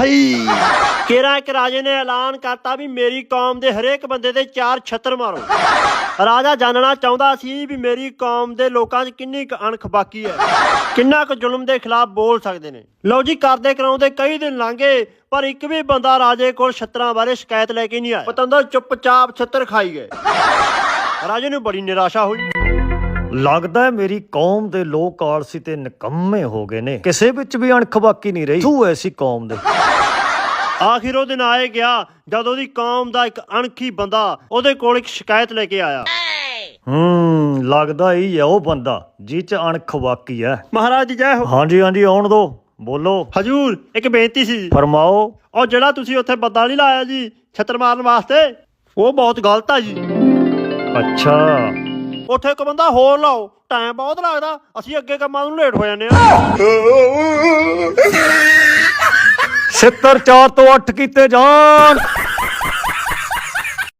ਹਈ। ਕੇਰਾ ਇੱਕ ਰਾਜੇ ਨੇ ਐਲਾਨ ਕਰਤਾ ਵੀ ਮੇਰੀ ਕੌਮ ਦੇ ਹਰੇਕ ਬੰਦੇ ਦੇ ਚਾਰ ਛੱਤਰ ਮਾਰੋ। ਰਾਜਾ ਜਾਣਨਾ ਚਾਹੁੰਦਾ ਸੀ ਵੀ ਮੇਰੀ ਕੌਮ ਦੇ ਲੋਕਾਂ 'ਚ ਕਿੰਨੀ ਕੁ ਅਣਖ ਬਾਕੀ ਹੈ। ਕਿੰਨਾ ਕੁ ਜ਼ੁਲਮ ਦੇ ਖਿਲਾਫ ਬੋਲ ਸਕਦੇ ਨੇ। ਲਓ ਜੀ ਕਰਦੇ ਕਰਾਉਂਦੇ ਕਈ ਦਿਨ ਲੰਘੇ, ਪਰ ਇੱਕ ਵੀ ਬੰਦਾ ਰਾਜੇ ਕੋਲ ਛੱਤਰਾਂ ਬਾਰੇ ਸ਼ਿਕਾਇਤ ਲੈ ਕੇ ਨਹੀਂ ਆਇਆ। ਪਤੰਦਰ ਚੁੱਪਚਾਪ ਛੱਤਰ ਖਾਈ ਗਏ। ਰਾਜੇ ਨੂੰ ਬੜੀ ਨਿਰਾਸ਼ਾ ਹੋਈ। ਲੱਗਦਾ ਹੈ ਮੇਰੀ ਕੌਮ ਦੇ ਲੋਕ ਆਲਸੀ ਤੇ ਨਿਕੰਮੇ ਹੋ ਗਏ ਨੇ। ਕਿਸੇ ਵਿੱਚ ਵੀ ਅਣਖ ਬਾਕੀ ਨਹੀਂ ਰਹੀ। ਤੂੰ ਐਸੀ ਕੌਮ ਦੇ। ਆਖਿਰ ਉਹ ਦਿਨ ਆਏ ਗਿਆ ਜਦ ਉਹਦੀ ਕੌਮ ਦਾ ਇੱਕ ਅਣਖੀ ਬੰਦਾ ਉਹਦੇ ਕੋਲ ਇੱਕ ਸ਼ਿਕਾਇਤ ਲੈ ਕੇ ਆਇਆ। ਹੂੰ ਲੱਗਦਾ ਹੀ ਹੈ ਉਹ ਬੰਦਾ ਜਿਹ ਚ ਅਣਖ ਬਾਕੀ ਹੈ। ਮਹਾਰਾਜ ਜੈ ਹੋ। ਹਾਂਜੀ ਹਾਂਜੀ ਆਉਣ ਦੋ। ਬੋਲੋ। ਹਜੂਰ ਇੱਕ ਬੇਨਤੀ ਸੀ। ਫਰਮਾਓ। ਉਹ ਜਿਹੜਾ ਤੁਸੀਂ ਉੱਥੇ ਬੱਦਾ ਨਹੀਂ ਲਾਇਆ ਜੀ ਛੱਤਰ ਮਾਰਨ ਵਾਸਤੇ ਉਹ ਬਹੁਤ ਗਲਤ ਆ ਜੀ। ਅੱਛਾ। ਉੱਥੇ ਇੱਕ ਬੰਦਾ ਹੋਰ ਲਾਓ ਟਾਈਮ ਬਹੁਤ ਲੱਗਦਾ, ਅਸੀਂ ਅੱਗੇ ਕੰਮਾਂ ਨੂੰ ਲੇਟ ਹੋ ਜਾਂਦੇ ਆ। ਸਿੱਤਰ 4 ਤੋਂ 8 ਕੀਤੇ ਜਾਣ।